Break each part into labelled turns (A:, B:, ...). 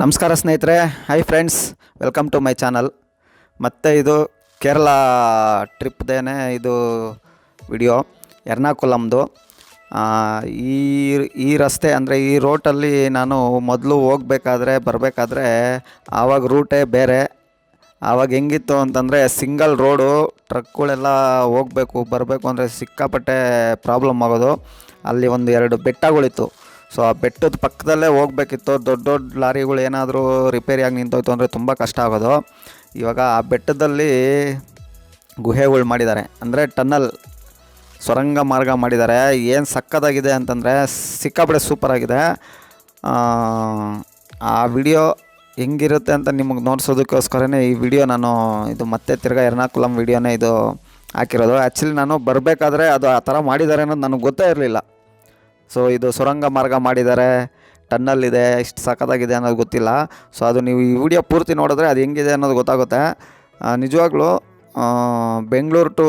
A: ನಮಸ್ಕಾರ ಸ್ನೇಹಿತರೆ. Hi friends welcome to my channel ಮತ್ತು ಇದು ಕೇರಳ ಟ್ರಿಪ್ದೇನೆ ಇದು ವಿಡಿಯೋ ಎರ್ನಾಕುಲಮ್ದು. ಈ ಈ ರಸ್ತೆ ಅಂದರೆ ಈ ರೋಟಲ್ಲಿ ನಾನು ಮೊದಲು ಹೋಗ್ಬೇಕಾದ್ರೆ, ಬರಬೇಕಾದ್ರೆ ಆವಾಗ ರೂಟೇ ಬೇರೆ. ಆವಾಗ ಹೆಂಗಿತ್ತು ಅಂತಂದರೆ ಸಿಂಗಲ್ ರೋಡು ಟ್ರಕ್ಗಳೆಲ್ಲ ಹೋಗಬೇಕು, ಬರಬೇಕು ಅಂದರೆ ಸಿಕ್ಕಾಪಟ್ಟೆ ಪ್ರಾಬ್ಲಮ್ ಆಗೋದು. ಅಲ್ಲಿ ಒಂದು ಎರಡು ಬೆಟ್ಟಗಳಿತ್ತು. ಸೊ ಆ ಬೆಟ್ಟದ ಪಕ್ಕದಲ್ಲೇ ಹೋಗ್ಬೇಕಿತ್ತು. ದೊಡ್ಡ ದೊಡ್ಡ ಲಾರಿಗಳು ಏನಾದರೂ ರಿಪೇರಿಯಾಗಿ ನಿಂತೋಯ್ತು ಅಂದರೆ ತುಂಬ ಕಷ್ಟ ಆಗೋದು. ಇವಾಗ ಆ ಬೆಟ್ಟದಲ್ಲಿ ಗುಹೆಗಳು ಮಾಡಿದ್ದಾರೆ. ಅಂದರೆ ಟನ್ನಲ್ ಸೊರಂಗ ಮಾರ್ಗ ಮಾಡಿದ್ದಾರೆ. ಏನು ಸಕ್ಕತ್ತಾಗಿದೆ ಅಂತಂದರೆ ಸಿಕ್ಕಾಪಟ್ಟೆ ಸೂಪರಾಗಿದೆ ಆ ವಿಡಿಯೋ ಹೆಂಗಿರುತ್ತೆ ಅಂತ ನಿಮಗೆ ನೋಡ್ಸೋದಕ್ಕೋಸ್ಕರನೇ ಈ ವಿಡಿಯೋ ನಾನು ಇದು ಮತ್ತೆ ತಿರ್ಗಾ ಎರ್ನಾಕುಲಂ ವಿಡಿಯೋನೇ ಇದು ಹಾಕಿರೋದು. ಆ್ಯಕ್ಚುಲಿ ನಾನು ಬರಬೇಕಾದ್ರೆ ಅದು ಆ ಥರ ಮಾಡಿದ್ದಾರೆ ಅನ್ನೋದು ನನಗೆ ಗೊತ್ತೇ ಇರಲಿಲ್ಲ. ಸೊ ಇದು ಸುರಂಗ ಮಾರ್ಗ ಮಾಡಿದ್ದಾರೆ. ಟನ್ನಲ್ ಇದೆ ಇಷ್ಟು ಸಖತ್ತಾಗಿದೆ ಅನ್ನೋದು ಗೊತ್ತಿಲ್ಲ. ಸೊ ಅದು ನೀವು ಈ ವಿಡಿಯೋ ಪೂರ್ತಿ ನೋಡಿದ್ರೆ ಅದು ಹೆಂಗಿದೆ ಅನ್ನೋದು ಗೊತ್ತಾಗುತ್ತೆ. ನಿಜವಾಗ್ಲೂ ಬೆಂಗಳೂರು ಟು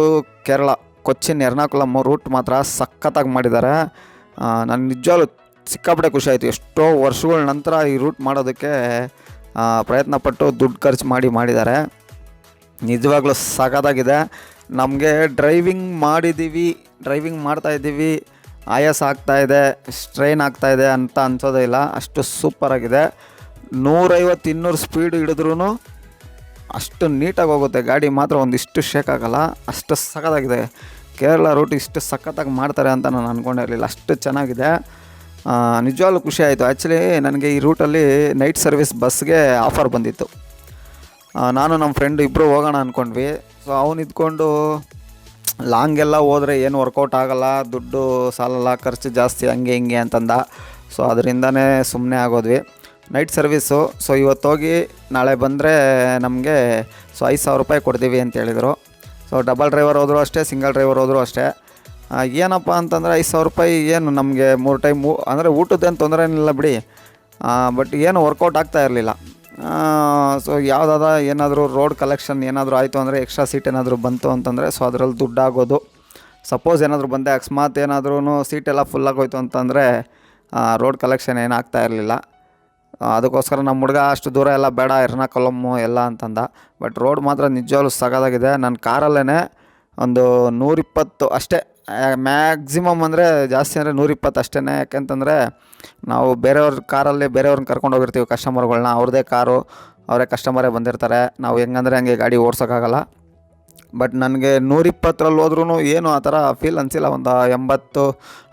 A: ಕೇರಳ, ಕೊಚ್ಚಿನ್, ಎರ್ನಾಕುಲಮ್ ರೂಟ್ ಮಾತ್ರ ಸಖತ್ತಾಗಿ ಮಾಡಿದ್ದಾರೆ. ನಾನು ನಿಜವಾಗ್ಲೂ ಸಿಕ್ಕಾಪಟ್ಟೆ ಖುಷಿ ಆಯಿತು. ಎಷ್ಟೋ ವರ್ಷಗಳ ನಂತರ ಈ ರೂಟ್ ಮಾಡೋದಕ್ಕೆ ಪ್ರಯತ್ನಪಟ್ಟು ದುಡ್ಡು ಖರ್ಚು ಮಾಡಿ ಮಾಡಿದ್ದಾರೆ. ನಿಜವಾಗ್ಲೂ ಸಖತ್ತಾಗಿದೆ. ನಮಗೆ ಡ್ರೈವಿಂಗ್ ಮಾಡಿದ್ದೀವಿ, ಡ್ರೈವಿಂಗ್ ಮಾಡ್ತಾ ಇದ್ದೀವಿ. ಆಯಾಸ ಆಗ್ತಾ ಇದೆ ಸ್ಟ್ರೈನ್ ಆಗ್ತಾ ಇದೆ ಅಂತ ಅನ್ಸೋದೇ ಇಲ್ಲ. ಅಷ್ಟು ಸೂಪರಾಗಿದೆ ನೂರೈವತ್ತು ಇನ್ನೂರು ಸ್ಪೀಡ್ ಹಿಡಿದ್ರೂ ಅಷ್ಟು ನೀಟಾಗಿ ಹೋಗುತ್ತೆ. ಗಾಡಿ ಮಾತ್ರ ಒಂದಿಷ್ಟು ಶೇಕ್ ಆಗಲ್ಲ, ಅಷ್ಟು ಸಖತ್ತಾಗಿದೆ. ಕೇರಳ ರೂಟ್ ಇಷ್ಟು ಸಖತ್ತಾಗಿ ಮಾಡ್ತಾರೆ ಅಂತ ನಾನು ಅಂದ್ಕೊಂಡಿರಲಿಲ್ಲ ಅಷ್ಟು ಚೆನ್ನಾಗಿದೆ. ನಿಜವಾಗ್ಲೂ ಖುಷಿ ಆಯಿತು. ಆ್ಯಕ್ಚುಲಿ ನನಗೆ ಈ ರೂಟಲ್ಲಿ ನೈಟ್ ಸರ್ವಿಸ್ ಬಸ್ಗೆ ಆಫರ್ ಬಂದಿತ್ತು. ನಾನು ನಮ್ಮ ಫ್ರೆಂಡ್ ಇಬ್ಬರು ಹೋಗೋಣ ಅಂದ್ಕೊಂಡ್ವಿ ಸೊ ಅವನು ಇದ್ಕೊಂಡು ಲಾಂಗೆಲ್ಲ ಹೋದರೆ ಏನು ವರ್ಕೌಟ್ ಆಗೋಲ್ಲ, ದುಡ್ಡು ಸಾಲಲ್ಲ, ಖರ್ಚು ಜಾಸ್ತಿ ಹಂಗೆ ಹಿಂಗೆ ಅಂತಂದ. ಸೊ ಅದರಿಂದನೇ ಸುಮ್ಮನೆ ಆಗೋದ್ವಿ. ನೈಟ್ ಸರ್ವಿಸು ಸೊ ಇವತ್ತು ಹೋಗಿ ನಾಳೆ ಬಂದರೆ ನಮಗೆ ಸೊ ಐದು ಸಾವಿರ ರೂಪಾಯಿ ಕೊಡ್ತೀವಿ ಅಂತ ಹೇಳಿದರು. ಸೊ ಡಬಲ್ ಡ್ರೈವರ್ ಹೋದರೂ ಅಷ್ಟೇ ಸಿಂಗಲ್ ಡ್ರೈವರ್ ಹೋದರೂ ಅಷ್ಟೇ. ಏನಪ್ಪ ಅಂತಂದರೆ ಐದು ಸಾವಿರ ರೂಪಾಯಿ ಏನು ನಮಗೆ ಮೂರು ಟೈಮ್ ಅಂದರೆ ಊಟದ್ದೇನು ತೊಂದರೆ ಏನಿಲ್ಲ ಬಿಡಿ. ಬಟ್ ಏನು ವರ್ಕೌಟ್ ಆಗ್ತಾ ಇರಲಿಲ್ಲ. ಸೊ ಯಾವುದಾದ ಏನಾದರೂ ರೋಡ್ ಕಲೆಕ್ಷನ್ ಏನಾದರೂ ಆಯಿತು ಅಂದರೆ ಎಕ್ಸ್ಟ್ರಾ ಸೀಟ್ ಏನಾದರೂ ಬಂತು ಅಂತಂದರೆ ಸೊ ಅದರಲ್ಲಿ ದುಡ್ಡಾಗೋದು. ಸಪೋಸ್ ಏನಾದರೂ ಬಂದೆ, ಅಕಸ್ಮಾತ್ ಏನಾದ್ರೂ ಸೀಟೆಲ್ಲ ಫುಲ್ ಆಗೋಯ್ತು ಅಂತಂದರೆ ರೋಡ್ ಕಲೆಕ್ಷನ್ ಏನಾಗ್ತಾ ಇರಲಿಲ್ಲ. ಅದಕ್ಕೋಸ್ಕರ ನಮ್ಮ ಹುಡುಗ ಅಷ್ಟು ದೂರ ಎಲ್ಲ ಬೇಡ ಎರ್ನಾಕುಲಮ್ಮು ಎಲ್ಲ ಅಂತಂದ. ಬಟ್ ರೋಡ್ ಮಾತ್ರ ನಿಜವಾಗ್ಲೂ ಸಗದಾಗಿದೆ. ನನ್ನ ಕಾರಲ್ಲೇ ಒಂದು ನೂರಿಪ್ಪತ್ತು ಅಷ್ಟೇ ಮ್ಯಾಕ್ಸಿಮಮ್ ಅಂದರೆ ಜಾಸ್ತಿ ಅಂದರೆ ನೂರಿಪ್ಪತ್ತು ಅಷ್ಟೇ ಯಾಕೆಂತಂದರೆ ನಾವು ಬೇರೆಯವ್ರ ಕಾರಲ್ಲಿ ಬೇರೆಯವ್ರನ್ನ ಕರ್ಕೊಂಡು ಹೋಗಿರ್ತೀವಿ ಕಸ್ಟಮರ್ಗಳನ್ನ ಅವ್ರದ್ದೇ ಕಾರು, ಅವರೇ ಕಸ್ಟಮರೇ ಬಂದಿರ್ತಾರೆ. ನಾವು ಹೆಂಗಂದ್ರೆ ಹಂಗೆ ಗಾಡಿ ಓಡ್ಸೋಕ್ಕಾಗಲ್ಲ. ಬಟ್ ನನಗೆ ನೂರಿಪ್ಪತ್ತರಲ್ಲಿ ಹೋದ್ರೂ ಏನು ಆ ಥರ ಫೀಲ್ ಅನಿಸಿಲ್ಲ. ಒಂದು ಎಂಬತ್ತು,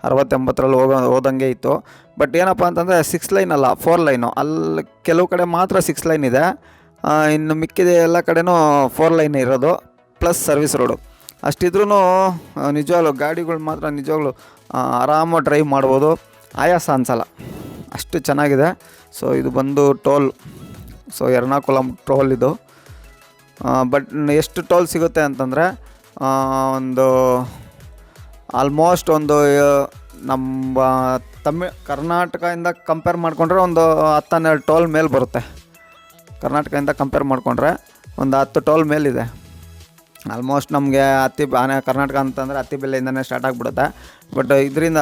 A: ಅರವತ್ತೆಂಬತ್ತರಲ್ಲಿ ಹೋಗೋ, ಹೋದಂಗೆ ಇತ್ತು. ಬಟ್ ಏನಪ್ಪ ಅಂತಂದರೆ ಸಿಕ್ಸ್ ಲೈನ್ ಅಲ್ಲ ಫೋರ್ ಲೈನು ಅಲ್ಲಿ ಕೆಲವು ಕಡೆ ಮಾತ್ರ ಸಿಕ್ಸ್ ಲೈನ್ ಇದೆ. ಇನ್ನು ಮಿಕ್ಕಿದೆ ಎಲ್ಲ ಕಡೆನೂ ಫೋರ್ ಲೈನ್ ಇರೋದು ಪ್ಲಸ್ ಸರ್ವಿಸ್ ರೋಡು ಅಷ್ಟಿದ್ರೂ ನಿಜವಾಗ್ಲೂ ಗಾಡಿಗಳು ಮಾತ್ರ ನಿಜವಾಗ್ಲೂ ಆರಾಮಾಗಿ ಡ್ರೈವ್ ಮಾಡ್ಬೋದು. ಆಯಾಸ ಅನಿಸಲ್ಲ. ಅಷ್ಟು ಚೆನ್ನಾಗಿದೆ. ಸೊ ಇದು ಬಂದು ಟೋಲ್ ಸೊ ಎರ್ನಾಕುಲಂ ಟೋಲ್ ಇದು. ಬಟ್ ಎಷ್ಟು ಟೋಲ್ ಸಿಗುತ್ತೆ ಅಂತಂದರೆ ಒಂದು ಆಲ್ಮೋಸ್ಟ್ ಒಂದು ನಮ್ಮ ತಮಿಳ್ ಕರ್ನಾಟಕದಿಂದ ಕಂಪೇರ್ ಮಾಡಿಕೊಂಡ್ರೆ ಒಂದು ಹತ್ತು ಹನ್ನೆರಡು ಟೋಲ್ ಮೇಲೆ ಬರುತ್ತೆ. ಕರ್ನಾಟಕದಿಂದ ಕಂಪೇರ್ ಮಾಡಿಕೊಂಡ್ರೆ ಒಂದು ಹತ್ತು ಟೋಲ್ ಮೇಲಿದೆ. ಆಲ್ಮೋಸ್ಟ್ ನಮಗೆ ಹತ್ತಿ ಆನೆ ಕರ್ನಾಟಕ ಅಂತಂದರೆ ಹತ್ತಿ ಬೆಲೆಯಿಂದನೇ ಸ್ಟಾರ್ಟ್ ಆಗಿಬಿಡುತ್ತೆ. ಬಟ್ ಇದರಿಂದ,